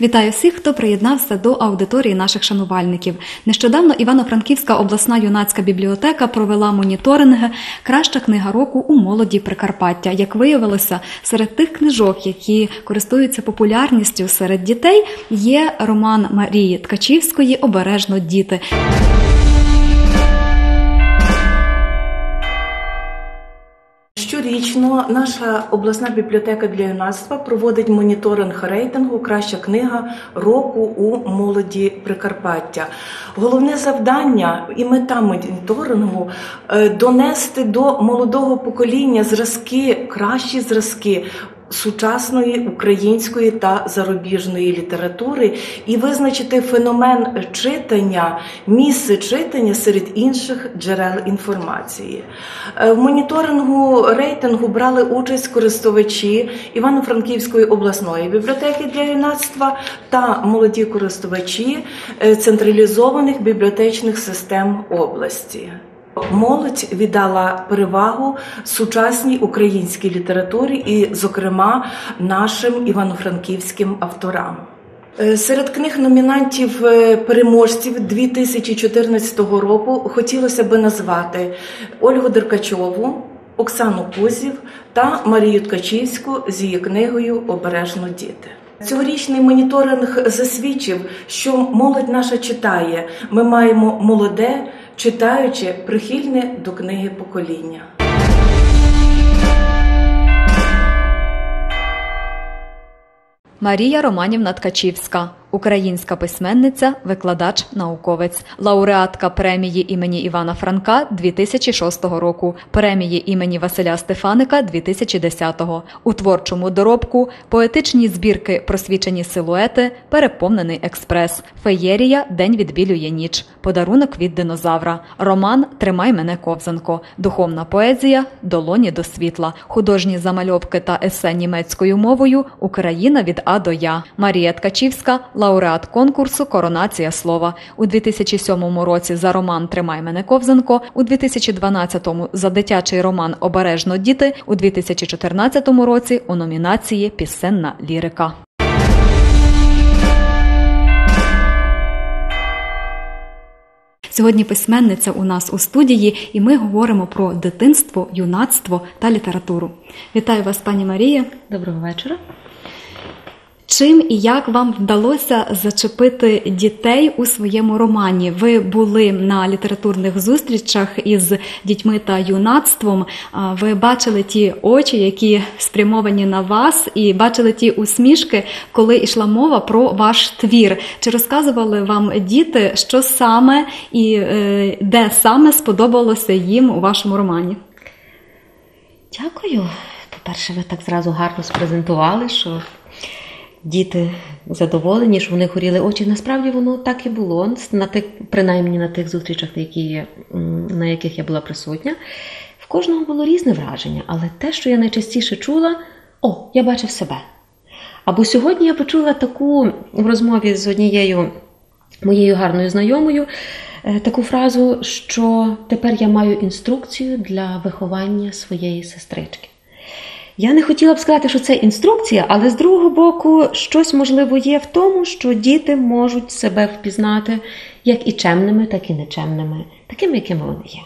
Вітаю всіх, хто приєднався до аудиторії наших шанувальників. Нещодавно Івано-Франківська обласна юнацька бібліотека провела моніторинги Краща книга року у молоді Прикарпаття. Як виявилося, серед тих книжок, які користуються популярністю серед дітей, є роман Марії Ткачівської Обережно діти. Щорічно наша обласна бібліотека для юнацтва проводить моніторинг рейтингу Краща книга року у молоді Прикарпаття. Головне завдання і мета моніторингу е, донести до молодого покоління зразки, кращі зразки. Сучасної української та зарубіжної літератури і визначити феномен читання, місце читання серед інших джерел інформації. Е, В моніторингу рейтингу брали участь користувачі Івано-Франківської обласної бібліотеки для юнацтва та молоді користувачі е, централізованих бібліотечних систем області. Молодь віддала перевагу сучасній українській літературі і, зокрема, нашим івано-франківським авторам. Е, Серед книг номінантів е, переможців 2014 року хотілося би назвати Ольгу Деркачову, Оксану Кузів та Марію Ткачівську з її книгою Обережно діти. Цьогорічний моніторинг засвідчив, що молодь наша читає. Ми маємо молоде, читаюче, прихильне до книги покоління. Марія Романівна Ткачівська, українська письменниця, викладач, науковець, лауреатка премії імені Івана Франка 2006 року, премії імені Василя Стефаника 2010 У творчому доробку поетичні збірки Просвічені силуети, Переповнений експрес, Феєрія День відбілює ніч, Подарунок від динозавра, роман Тримай мене ковзанко, духовна поезія Долоні до світла, художні замальовки та есе німецькою мовою Україна від А до Я. Марія Ткачівська, лауреат конкурсу Коронація слова у 2007 році за роман Тримай мене ковзанко, у 2012-му за дитячий роман Обережно діти, у 2014 році у номінації Пісенна лірика. Сьогодні письменниця у нас у студії, і ми говоримо про дитинство, юнацтво та літературу. Вітаю вас, пані Марія. Доброго вечора. Чим і як вам вдалося зачепити дітей у своєму романі? Ви були на літературних зустрічах із дітьми та юнацтвом. Ви бачили ті очі, які спрямовані на вас, і бачили ті усмішки, коли йшла мова про ваш твір. Чи розказували вам діти, що саме і е, де саме сподобалося їм у вашому романі? Дякую. По-перше, ви так зразу гарно спрезентували, що діти задоволені, що в них горіли очі. Насправді воно так і було, на тих, принаймні на тих зустрічах, які, на яких я була присутня. В кожного було різне враження, але те, що я найчастіше чула, о, я бачив себе. Або сьогодні я почула таку в розмові з однією моєю гарною знайомою е, таку фразу, що тепер я маю інструкцію для виховання своєї сестрички. Я не хотіла б сказати, що це інструкція, але з другого боку, щось можливо є в тому, що діти можуть себе впізнати як і чемними, так і нечемними, такими, якими вони є.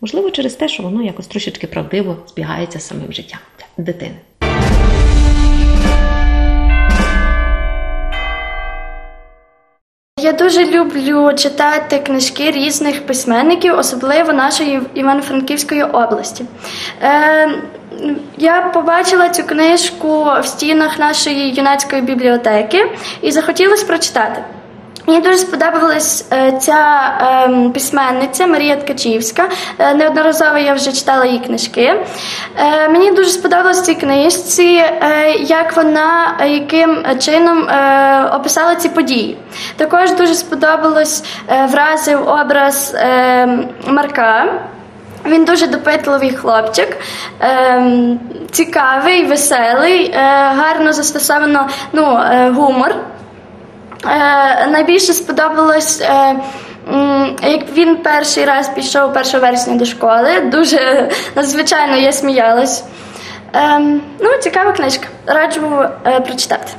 Можливо, через те, що воно якось трошечки правдиво збігається з самим життям дитини. Я дуже люблю читати книжки різних письменників, особливо нашої Івано-Франківської області. Е, я побачила цю книжку в стінах нашої юнацької бібліотеки і захотілося прочитати. Мені дуже сподобалась е, ця е, письменниця Марія Ткачівська. Е, неодноразово я вже читала її книжки. Е, мені дуже сподобалось цій книжці, як вона яким чином описала ці події. Також дуже сподобалось вразив образ е, Марка. Він дуже допитливий хлопчик, ем, цікавий, веселий, е, гарно застосовано ну, е, гумор. Е, найбільше сподобалось, е, як він перший раз пішов 1 вересня до школи. Дуже надзвичайно я сміялась. Ем, ну, цікава книжка. Раджу е, прочитати.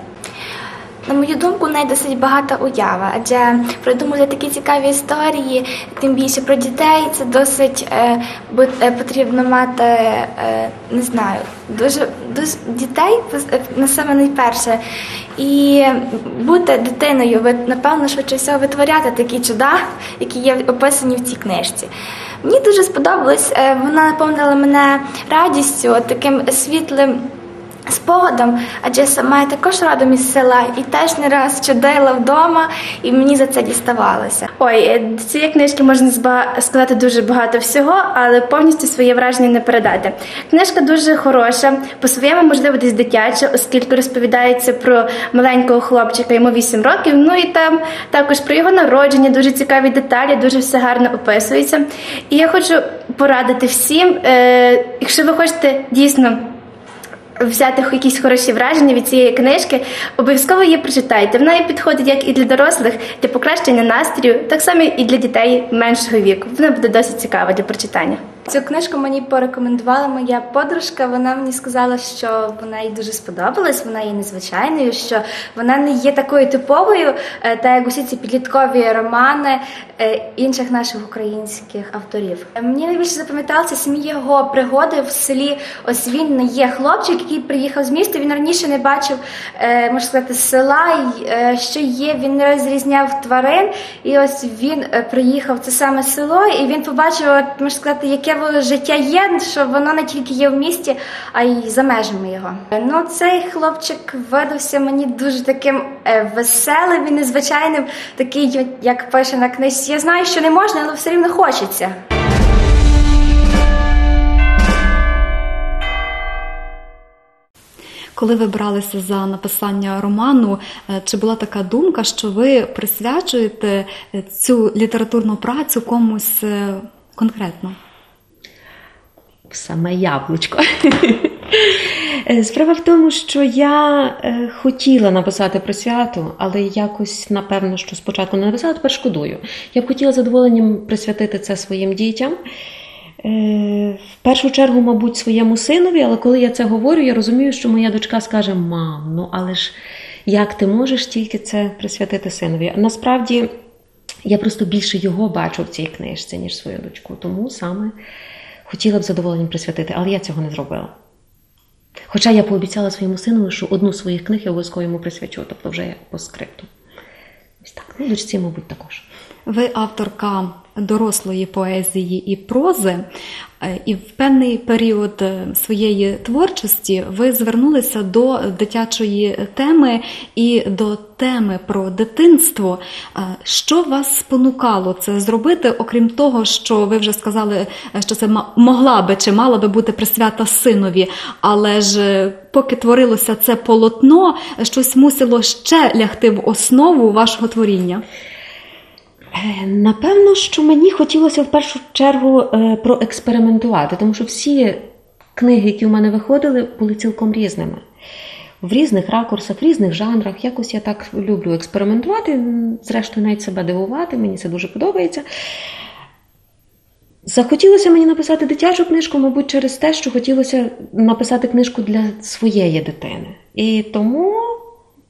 На мою думку, в неї досить багата уява, адже придумати такі цікаві історії, тим більше про дітей, це досить е, е, потрібно мати, е, не знаю, дуже, дуже дітей е, на саме найперше. І бути дитиною, напевно швидше всього витворяти такі чуда, які є описані в цій книжці. Мені дуже сподобалось, е, вона наповнила мене радістю, таким світлим спогадом, адже сама я також родом із села і теж не раз чудила вдома, і мені за це діставалося. Ой, е, до цієї книжки можна сказати дуже багато всього, але повністю своє враження не передати. Книжка дуже хороша, по-своєму, можливо, десь дитяча, оскільки розповідається про маленького хлопчика, йому 8 років. Ну і там також про його народження, дуже цікаві деталі, дуже все гарно описується. І я хочу порадити всім, е, якщо ви хочете дійсно взяти якісь хороші враження від цієї книжки, обов'язково її прочитайте. Вона і підходить як і для дорослих, для покращення настрою, так само і для дітей меншого віку. Вона буде досить цікава для прочитання. Цю книжку мені порекомендувала моя подружка. Вона мені сказала, що вона їй дуже сподобалась, вона є незвичайною, що вона не є такою типовою, е, та як усі ці підліткові романи е, інших наших українських авторів. Мені найбільше запам'яталися самі його пригоди в селі. Ось він не є хлопчик, який приїхав з міста. Він раніше не бачив, е, можна сказати, села, що є. Він не розрізняв тварин. І ось він приїхав в це саме село, і він побачив, можна сказати, яке життя є, що воно не тільки є в місті, а й за межами його. Ну, цей хлопчик видався мені дуже таким е, веселим і незвичайним, такий, як пише на книжці. Я знаю, що не можна, але все рівно хочеться. Коли ви бралися за написання роману, е, чи була така думка, що ви присвячуєте е, цю літературну працю комусь конкретно? Саме яблучко. Е, Справа в тому, що я е, хотіла написати про свято, але якось, напевно, що спочатку не написала, тепер шкодую. Я б хотіла задоволенням присвятити це своїм дітям. Е, В першу чергу, мабуть, своєму синові, але коли я це говорю, я розумію, що моя дочка скаже: Мам, ну але ж як ти можеш тільки це присвятити синові? Насправді, я просто більше його бачу в цій книжці, ніж свою дочку. Тому саме хотіла б задоволенням присвятити, але я цього не зробила. Хоча я пообіцяла своєму сину, що одну з своїх книг я обов'язково йому присвячу, тобто вже по скрипту. Ось так. Ну, дочці, мабуть, також. Ви авторка дорослої поезії і прози, е, і в певний період е, своєї творчості ви звернулися до дитячої теми і до теми про дитинство. Е, Що вас спонукало це зробити, окрім того, що ви вже сказали, що це могла би чи мала би бути присвята синові, але ж поки творилося це полотно, щось мусило ще лягти в основу вашого творіння. Е, Напевно, що мені хотілося в першу чергу е, проекспериментувати, тому що всі книги, які в мене виходили, були цілком різними. В різних ракурсах, в різних жанрах. Якось я так люблю експериментувати, зрештою, навіть себе дивувати, мені це дуже подобається. Захотілося мені написати дитячу книжку, мабуть, через те, що хотілося написати книжку для своєї дитини. І тому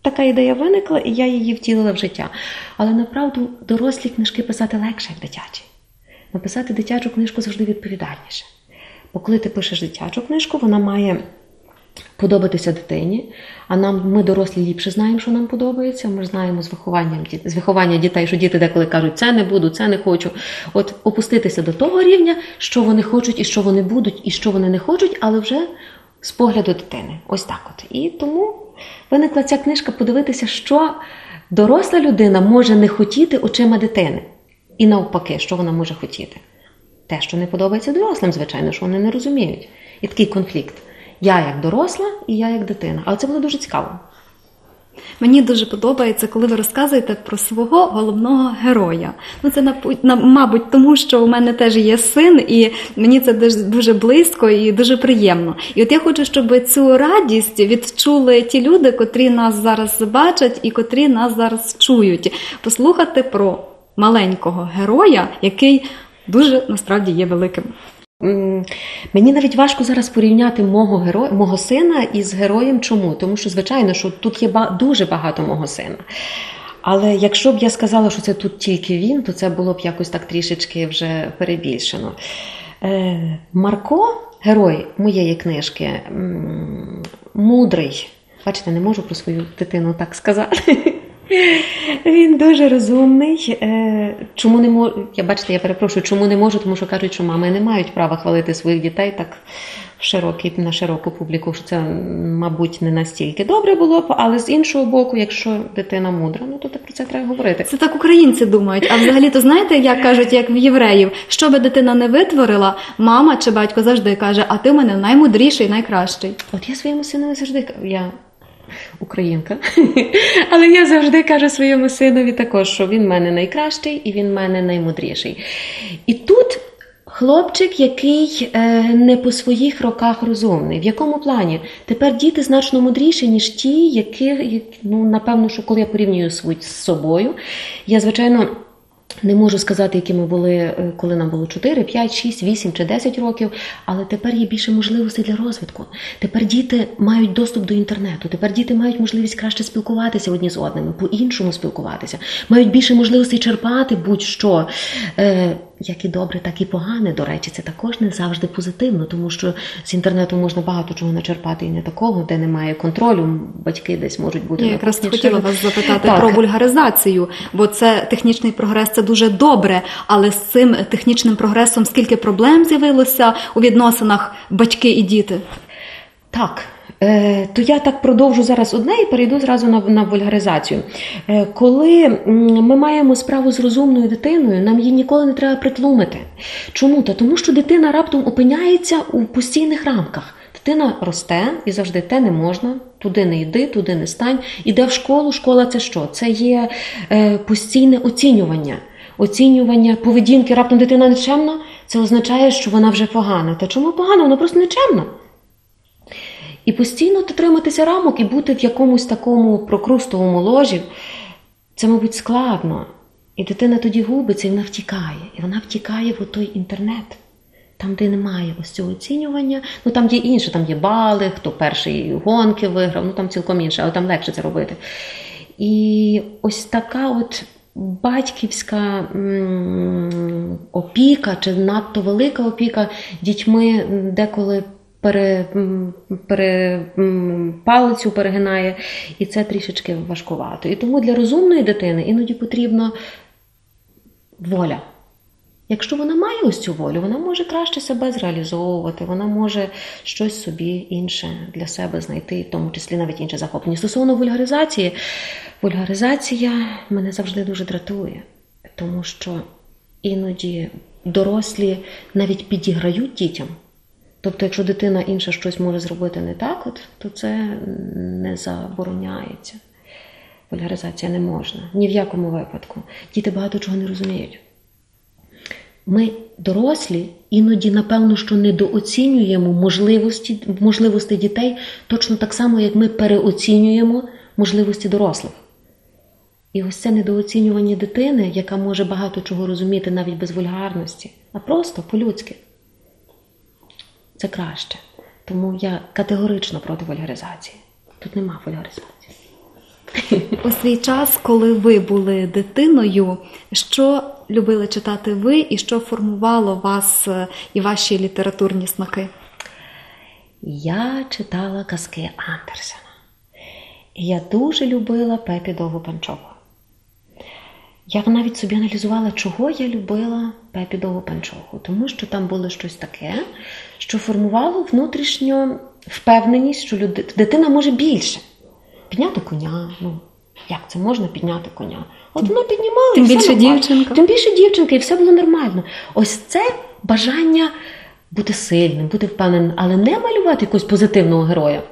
така ідея виникла, і я її втілила в життя. Але направду дорослі книжки писати легше, як дитячі. Написати дитячу книжку завжди відповідальніше. Бо коли ти пишеш дитячу книжку, вона має подобатися дитині, а нам ми дорослі ліпше знаємо, що нам подобається. Ми знаємо з вихованням з виховання дітей, що діти деколи кажуть, це не буду, це не хочу. От опуститися до того рівня, що вони хочуть, і що вони будуть, і що вони не хочуть, але вже з погляду дитини. Ось так от. І тому виникла ця книжка подивитися, що доросла людина може не хотіти очима дитини. І навпаки, що вона може хотіти. Те, що не подобається дорослим, звичайно, що вони не розуміють. І такий конфлікт. Я як доросла і я як дитина. Але це було дуже цікаво. Мені дуже подобається, коли ви розказуєте про свого головного героя. Ну це мабуть, тому що у мене теж є син, і мені це дуже близько і дуже приємно. І от я хочу, щоб цю радість відчули ті люди, котрі нас зараз бачать і котрі нас зараз чують. Послухати про маленького героя, який дуже насправді є великим. Мені навіть важко зараз порівняти мого героя, мого сина із героєм. Чому? Тому що, звичайно, що тут є дуже багато мого сина. Але якщо б я сказала, що це тут тільки він, то це було б якось так трішечки вже перебільшено. Е, Марко, герой моєї книжки, мудрий. Бачите, не можу про свою дитину так сказати. Він дуже розумний. Е, Чому не можу? Я бачите, я перепрошую, чому не можу, тому що кажуть, що мами не мають права хвалити своїх дітей так широкий, на широку публіку, що це, мабуть, не настільки добре було б, але з іншого боку, якщо дитина мудра, ну то про це треба говорити. Це так українці думають. А взагалі, то знаєте, як кажуть, як в євреїв, що би дитина не витворила, мама чи батько завжди каже, а ти в мене наймудріший, найкращий. От я своєму синові завжди я українка, але я завжди кажу своєму синові також, що він в мене найкращий і він в мене наймудріший. І тут хлопчик, який е, не по своїх роках розумний. В якому плані? Тепер діти значно мудріші, ніж ті, які, ну, напевно, що коли я порівнюю з собою, я, звичайно. Не можу сказати, які ми були, е, коли нам було 4, 5, 6, 8 чи 10 років, але тепер є більше можливостей для розвитку. Тепер діти мають доступ до інтернету, тепер діти мають можливість краще спілкуватися одні з одними, по-іншому спілкуватися, мають більше можливостей черпати будь-що. Як і добре, так і погане. До речі, це також не завжди позитивно, тому що з інтернету можна багато чого начерпати і не такого, де немає контролю. Батьки десь можуть бути Я якраз хотіла вас запитати Так. про вульгаризацію, бо це технічний прогрес, це дуже добре. Але з цим технічним прогресом скільки проблем з'явилося у відносинах батьки і діти? Так. Е, то я так продовжу зараз одне і перейду зразу на, на вульгаризацію. Е, коли ми маємо справу з розумною дитиною, нам її ніколи не треба притлумити. Чому? Та тому що дитина раптом опиняється у постійних рамках. Дитина росте і завжди те не можна, туди не йди, туди не стань. Іде в школу. Школа це що? Це є е, постійне оцінювання. Оцінювання поведінки раптом дитина нечемна, це означає, що вона вже погана. Та чому погана? Вона просто нечемна. І постійно дотриматися рамок і бути в якомусь такому прокрустовому ложі, це, мабуть, складно. І дитина тоді губиться, і вона втікає. І вона втікає в той інтернет, там, де немає ось цього оцінювання. Ну там є інше, там є бали, хто перший гонки виграв, ну там цілком інше, але там легше це робити. І ось така от батьківська опіка чи надто велика опіка дітьми деколи пере, пере, палицю перегинає, і це трішечки важкувато. І тому для розумної дитини іноді потрібна воля. Якщо вона має ось цю волю, вона може краще себе зреалізовувати, вона може щось собі інше для себе знайти, в тому числі навіть інше захоплення. Стосовно вульгаризації, вульгаризація мене завжди дуже дратує, тому що іноді дорослі навіть підіграють дітям. Тобто, якщо дитина інша щось може зробити не так, от, то це не забороняється. Вульгаризація не можна. Ні в якому випадку. Діти багато чого не розуміють. Ми, дорослі, іноді, напевно, що недооцінюємо можливості, можливості дітей точно так само, як ми переоцінюємо можливості дорослих. І ось це недооцінювання дитини, яка може багато чого розуміти навіть без вульгарності, а просто по-людськи. Це краще. Тому я категорично проти вульгаризації. Тут нема вульгаризації. У свій час, коли ви були дитиною, що любили читати ви і що формувало вас е, і ваші літературні смаки? Я читала казки Андерсена. І я дуже любила Пепі Довгопанчову. Я навіть собі аналізувала, чого я любила Пепі Довгопанчову, тому що там було щось таке, що формувало внутрішню впевненість, що люди... дитина може більше. Підняти коня. Ну, як це можна підняти коня? От вона піднімала. Тим і більше нормально. дівчинка. Тим більше дівчинка, і все було нормально. Ось це бажання бути сильним, бути впевненим, але не малювати якогось позитивного героя.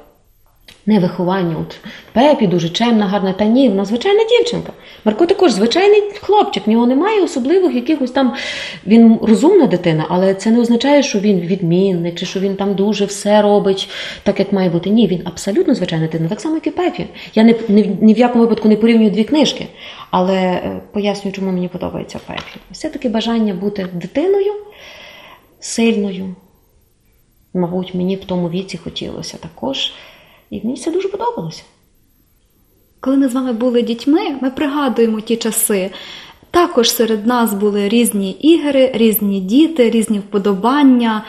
Не виховання. От Пепі дуже чемна, гарна, та ні, вона звичайна дівчинка. Марко також звичайний хлопчик, в нього немає особливих якихось там. Він розумна дитина, але це не означає, що він відмінник, чи що він там дуже все робить так, як має бути. Ні, він абсолютно звичайна дитина, так само, як і Пепі. Я не, ні, ні в якому випадку не порівнюю дві книжки, але е, пояснюю, чому мені подобається Пепі. Все-таки бажання бути дитиною сильною. Мабуть, мені в тому віці хотілося також. І мені це дуже подобалося. Коли ми з вами були дітьми, ми пригадуємо ті часи. Також серед нас були різні ігри, різні діти, різні вподобання,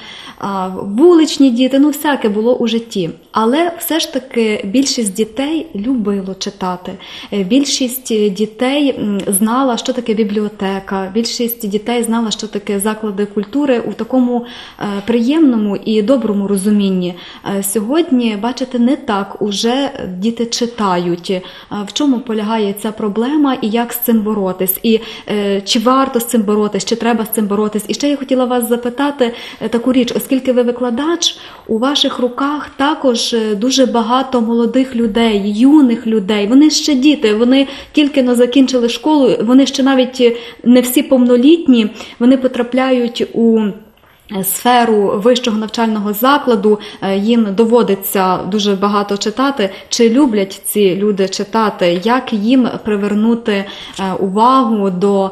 вуличні діти, ну всяке було у житті. Але все ж таки більшість дітей любило читати. Більшість дітей знала, що таке бібліотека. Більшість дітей знала, що таке заклади культури у такому е, приємному і доброму розумінні. Е, Сьогодні, бачите, не так уже діти читають. Е, В чому полягає ця проблема і як з цим боротись? Чи варто з цим боротись, чи треба з цим боротись? І ще я хотіла вас запитати е, таку річ, оскільки ви викладач, у ваших руках також е, дуже багато молодих людей, юних людей. Вони ще діти, вони тільки но закінчили школу, вони ще навіть е, не всі повнолітні, вони потрапляють у е, сферу вищого навчального закладу, е, їм доводиться дуже багато читати. Чи люблять ці люди читати? Як їм привернути е, увагу до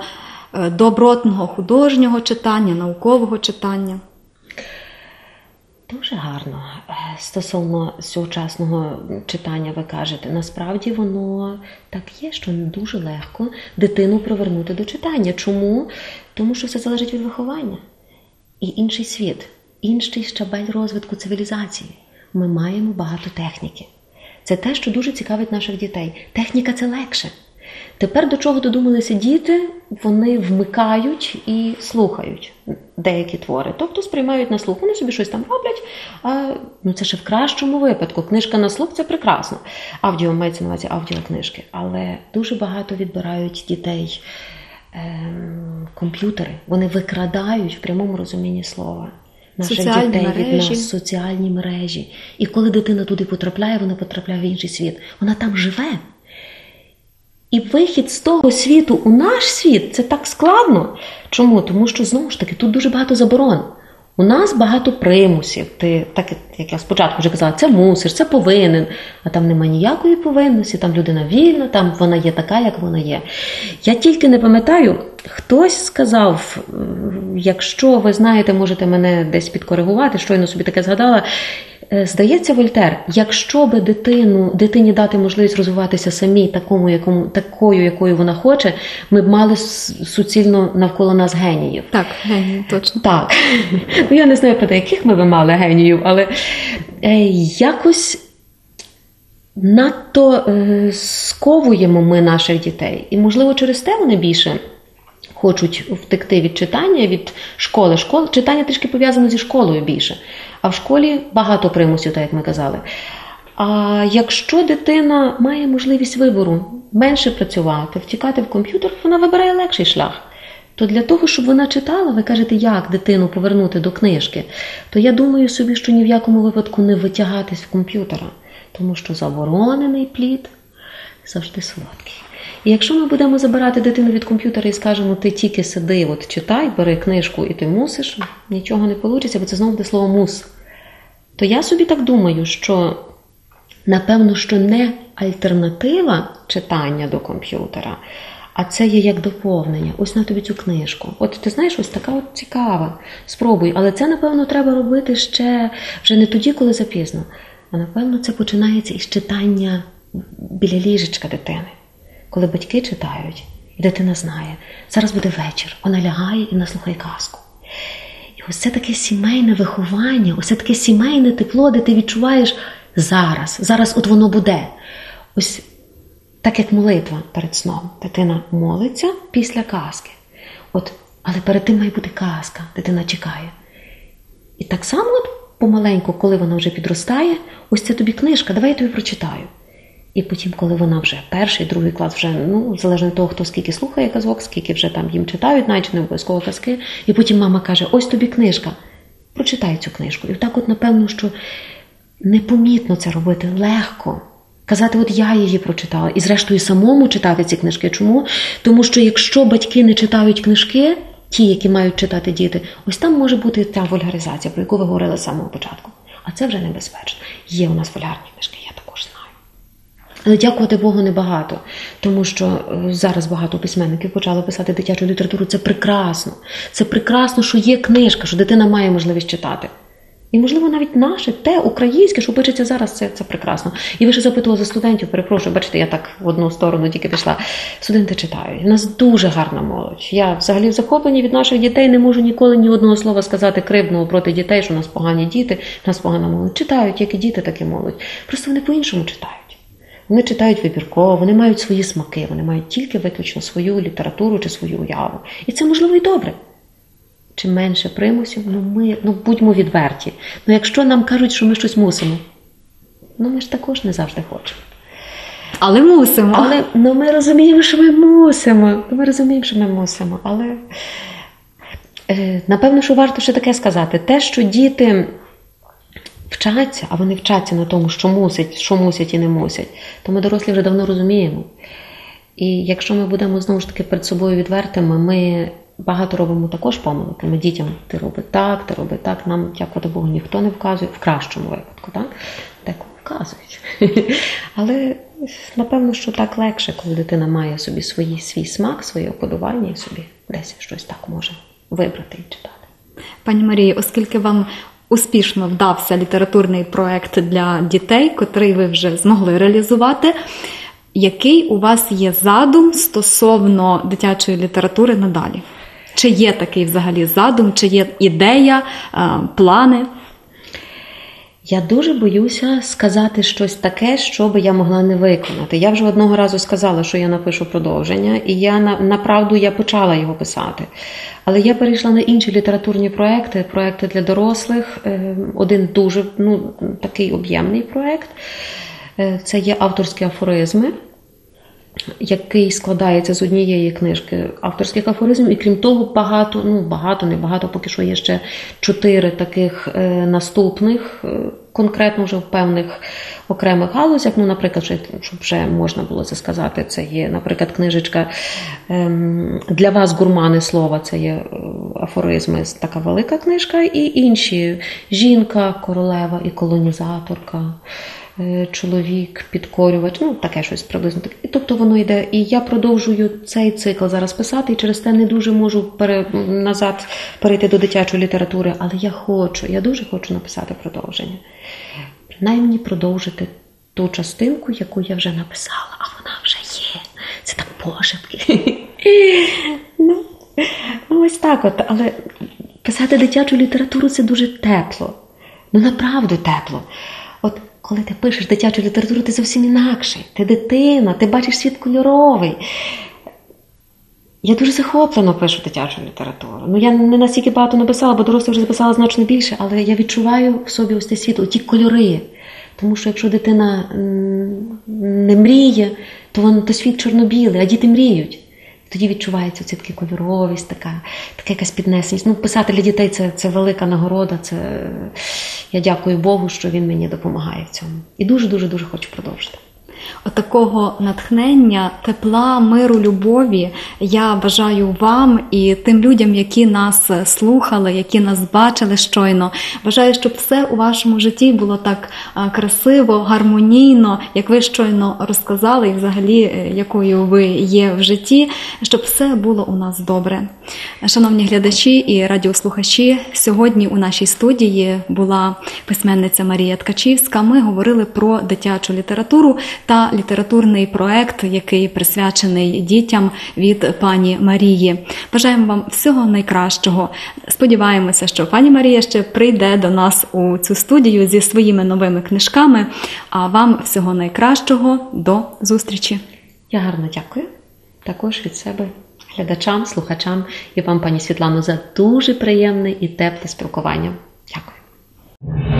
е, добротного художнього читання, наукового читання? Дуже гарно. Стосовно сучасного читання, ви кажете, насправді воно так є, що дуже легко дитину привернути до читання. Чому? Тому що все залежить від виховання. І інший світ, інший щабель розвитку цивілізації. Ми маємо багато техніки. Це те, що дуже цікавить наших дітей. Техніка це легше. Тепер до чого додумалися діти, вони вмикають і слухають деякі твори, тобто сприймають на слух. Вони собі щось там роблять. А, ну це ще в кращому випадку. Книжка на слух це прекрасно. Аудіо мається на увазі аудіокнижки. Але дуже багато відбирають дітей комп'ютери. Вони викрадають в прямому розумінні слова. Наших Соціальні дітей від нас соціальні мережі. І коли дитина туди потрапляє, вона потрапляє в інший світ. Вона там живе. І вихід з того світу у наш світ це так складно. Чому? Тому що знову ж таки тут дуже багато заборон. У нас багато примусів. Ти, так як я спочатку вже казала, це мусиш, це повинен, а там нема ніякої повинності, там людина вільна, там вона є така, як вона є. Я тільки не пам'ятаю, хтось сказав, якщо ви знаєте, можете мене десь підкоригувати, щойно собі таке згадала. Е, Здається, Вольтер, якщо би дитину, дитині дати можливість розвиватися самій такому, якому, такою, якою вона хоче, ми б мали суцільно навколо нас геніїв. Так, геній, точно. Так. Ну, я не знаю, проти яких ми би мали геніїв, але якось надто е, сковуємо ми наших дітей. І, можливо, через те вони більше хочуть втекти від читання, від школи. Школа, читання трішки пов'язано зі школою більше. А в школі багато примусів, так як ми казали. А якщо дитина має можливість вибору менше працювати, втікати в комп'ютер, вона вибирає легший шлях. То для того, щоб вона читала, ви кажете, як дитину повернути до книжки, то я думаю собі, що ні в якому випадку не витягатись в комп'ютера, тому що заборонений плід завжди солодкий. І якщо ми будемо забирати дитину від комп'ютера і скажемо, ти тільки сиди, от читай, бери книжку і ти мусиш, нічого не вийде, бо це знову буде слово мус. То я собі так думаю, що напевно, що не альтернатива читання до комп'ютера, а це є як доповнення. Ось на тобі цю книжку. От ти знаєш, ось така от цікава. Спробуй. Але це, напевно, треба робити ще вже не тоді, коли запізно. А напевно, це починається із читання біля ліжечка дитини. Коли батьки читають, і дитина знає, зараз буде вечір, вона лягає і наслухає казку. І ось це таке сімейне виховання, ось це таке сімейне тепло, де ти відчуваєш зараз, зараз от воно буде. Ось так як молитва перед сном. Дитина молиться після казки. От, але перед тим має бути казка, дитина чекає. І так само, от помаленьку, коли вона вже підростає, ось це тобі книжка, давай я тобі прочитаю. І потім, коли вона вже перший, другий клас, вже ну залежно від того, хто скільки слухає казок, скільки вже там їм читають, навіть не обов'язково казки. І потім мама каже: ось тобі книжка, прочитай цю книжку. І так, от, напевно, що непомітно це робити легко. Казати, от я її прочитала, і зрештою самому читати ці книжки. Чому? Тому що якщо батьки не читають книжки, ті, які мають читати діти, ось там може бути ця вульгаризація, про яку ви говорили з самого початку. А це вже небезпечно. Є у нас вульгарні книжки, я також знаю. Але дякувати Богу небагато, тому що е, зараз багато письменників почали писати дитячу літературу. Це прекрасно. Це прекрасно, що є книжка, що дитина має можливість читати. І, можливо, навіть наше, те українське, що пишеться зараз, це, це прекрасно. І ви ще запитували за студентів, перепрошую, бачите, я так в одну сторону тільки пішла. Студенти читають. У нас дуже гарна молодь. Я взагалі в захопленні від наших дітей не можу ніколи ні одного слова сказати кривдного проти дітей, що у нас погані діти, у нас погана молодь. Читають як і діти, так і молодь. Просто вони по-іншому читають. Вони читають вибірково, вони мають свої смаки, вони мають тільки виключно свою літературу чи свою уяву. І це можливо і добре. Чим менше примусів, ну ми ну будьмо відверті. Ну якщо нам кажуть, що ми щось мусимо, ну ми ж також не завжди хочемо. Але мусимо. Але ну, ми розуміємо, що ми мусимо. Ми розуміємо, що ми мусимо. Але е, напевно, що варто ще таке сказати: те, що діти вчаться, а вони вчаться на тому, що мусять, що мусять і не мусять, то ми дорослі вже давно розуміємо. І якщо ми будемо знову ж таки перед собою відвертими, ми багато робимо також помилки. Ми дітям ти роби так, ти роби так. Нам, дякувати Богу, ніхто не вказує в кращому випадку, так? Деколи вказують. Але напевно, що так легше, коли дитина має собі свій, свій смак, своє вподобання і собі десь щось так може вибрати і читати. Пані Марії, оскільки вам успішно вдався літературний проект для дітей, котрий ви вже змогли реалізувати. Який у вас є задум стосовно дитячої літератури надалі? Чи є такий взагалі задум, чи є ідея, е, плани? Я дуже боюся сказати щось таке, що би я могла не виконати. Я вже одного разу сказала, що я напишу продовження, і я направду я почала його писати. Але я перейшла на інші літературні проекти, проекти для дорослих. Е, один дуже ну, такий об'ємний проект. Е, це є авторські афоризми який складається з однієї книжки авторських афоризмів, і крім того, багато, ну багато, не багато, поки що є ще чотири таких е, наступних, е, конкретно вже в певних окремих галузях. Ну, наприклад, щоб вже можна було це сказати, це є, наприклад, книжечка е, для вас, гурмани слова, це є е, афоризми, така велика книжка, і інші жінка, королева і колонізаторка. Е, чоловік, підкорювач, ну таке щось приблизно таке. Тобто воно йде. І я продовжую цей цикл зараз писати, і через те не дуже можу пере, назад перейти до дитячої літератури. Але я хочу, я дуже хочу написати продовження. Принаймні продовжити ту частинку, яку я вже написала, а вона вже є. Це так пошепки. Ну, ось так от. Але писати дитячу літературу це дуже тепло. Ну, направду тепло. Коли ти пишеш дитячу літературу, ти зовсім інакший. Ти дитина, ти бачиш світ кольоровий. Я дуже захоплено пишу дитячу літературу. Ну, я не настільки багато написала, бо дорослих вже записала значно більше, але я відчуваю в собі ось цей світ, ті кольори. Тому що якщо дитина не мріє, то воно то світ чорно-білий, а діти мріють. Тоді відчувається ця така кольоровість, така така якась піднесеність. Ну, писати для дітей це це велика нагорода. Це Я дякую Богу, що він мені допомагає в цьому. І дуже-дуже дуже хочу продовжити. Отакого натхнення, тепла, миру, любові я бажаю вам і тим людям, які нас слухали, які нас бачили щойно. Бажаю, щоб все у вашому житті було так красиво, гармонійно, як ви щойно розказали, і взагалі, е, якою ви є в житті, щоб все було у нас добре. Шановні глядачі і радіослухачі, сьогодні у нашій студії була письменниця Марія Ткачівська. Ми говорили про дитячу літературу та літературний проект, який присвячений дітям від пані Марії. Бажаємо вам всього найкращого. Сподіваємося, що пані Марія ще прийде до нас у цю студію зі своїми новими книжками. А вам всього найкращого до зустрічі. Я гарно дякую. Також від себе глядачам, слухачам і вам, пані Світлано, за дуже приємне і тепле спілкування. Дякую.